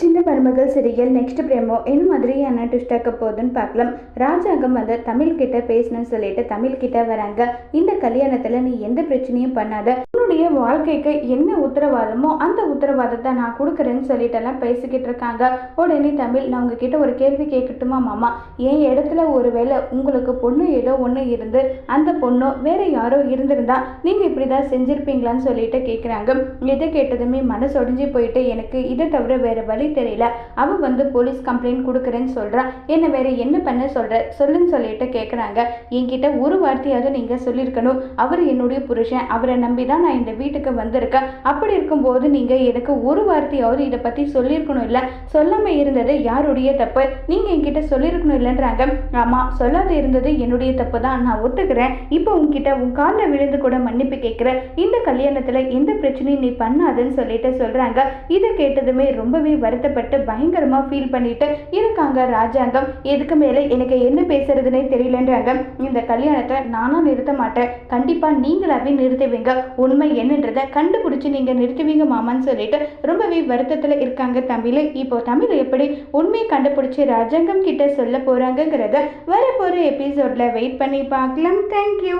சின்ன மருமகள் சிறியல் நெக்ஸ்ட் பிரேமோ என்ன மாதிரியான ட்விஸ்டாக்க போகுதுன்னு பார்க்கலாம். ராஜாங்கம் வந்து தமிழ்கிட்ட பேசணும்னு சொல்லிட்டு தமிழ்கிட்ட வராங்க. இந்த கல்யாணத்தில் நீ எந்த பிரச்சனையும் பண்ணாத. என்னுடைய வாழ்க்கைக்கு என்ன உத்தரவாதமோ அந்த உத்தரவாதத்தை நான் கொடுக்குறேன்னு சொல்லிட்டெல்லாம் பேசிக்கிட்டு இருக்காங்க. உடனே தமிழ் நான் உங்ககிட்ட ஒரு கேள்வி கேட்கட்டுமா மாமா? என் இடத்துல ஒருவேளை உங்களுக்கு பொண்ணு ஏதோ ஒன்று இருந்து அந்த பொண்ணோ வேற யாரோ இருந்திருந்தா நீங்கள் இப்படி தான் செஞ்சுருப்பீங்களான்னு சொல்லிட்டு கேட்குறாங்க இதை கேட்டதுமே மனசு ஒடிஞ்சு போயிட்டு எனக்கு இதை தவிர வேற வழி தெரியல. அவள் வந்து போலீஸ் கம்ப்ளைண்ட் கொடுக்குறேன்னு சொல்கிறான் என்ன வேற என்ன பண்ண சொல்கிற சொல்லுன்னு சொல்லிட்டு கேட்குறாங்க என்கிட்ட ஒரு வார்த்தையாவது நீங்கள் சொல்லியிருக்கணும் அவர் என்னுடைய புருஷன். அவரை நம்பி தான் நான் இந்த வீட்டுக்கு வந்திருக்கேன் அப்படி இருக்கும்போது நீங்க எனக்கு ஒரு வார்த்தையாவது இதை பத்தி சொல்லியிருக்கணும் இல்ல? சொல்லாமல் இருந்தது யாருடைய தப்பு? நீங்க என்கிட்ட சொல்லியிருக்கணும் இல்லைன்றாங்க. ஆமா சொல்லாத இருந்தது என்னுடைய தப்பு தான். நான் ஒத்துக்கிறேன். இப்போ உன்கிட்ட உன் காலில் விழுந்து கூட மன்னிப்பு கேட்குறேன். இந்த கல்யாணத்துல எந்த பிரச்சனையும் நீ பண்ணாதுன்னு சொல்லிட்டு சொல்றாங்க. இதை கேட்டதுமே ரொம்பவே வருத்தப்பட்டு பயங்கரமா ஃபீல் பண்ணிட்டு இருக்காங்க ராஜாங்கம். எதுக்கு மேலே எனக்கு என்ன பேசுறதுனே தெரியலன்றாங்க. இந்த கல்யாணத்தை நானும் நிறுத்த மாட்டேன். கண்டிப்பா நீங்களாவே நிறுத்துவீங்க. உண்மை என்னன்றதை கண்டுபிடிச்சி நீங்க நிறுத்துவீங்க மாமான்னு சொல்லிட்டு ரொம்பவே வருத்தத்துல இருக்காங்க தமிழ். இப்போ தமிழ் எப்படி உண்மையை கண்டுபிடிச்சு ராஜாங்கம் கிட்ட சொல்ல போறாங்கங்கிறத வரப்போகிற எபிசோட்ல வெயிட் பண்ணி பார்க்கலாம். தேங்க்யூ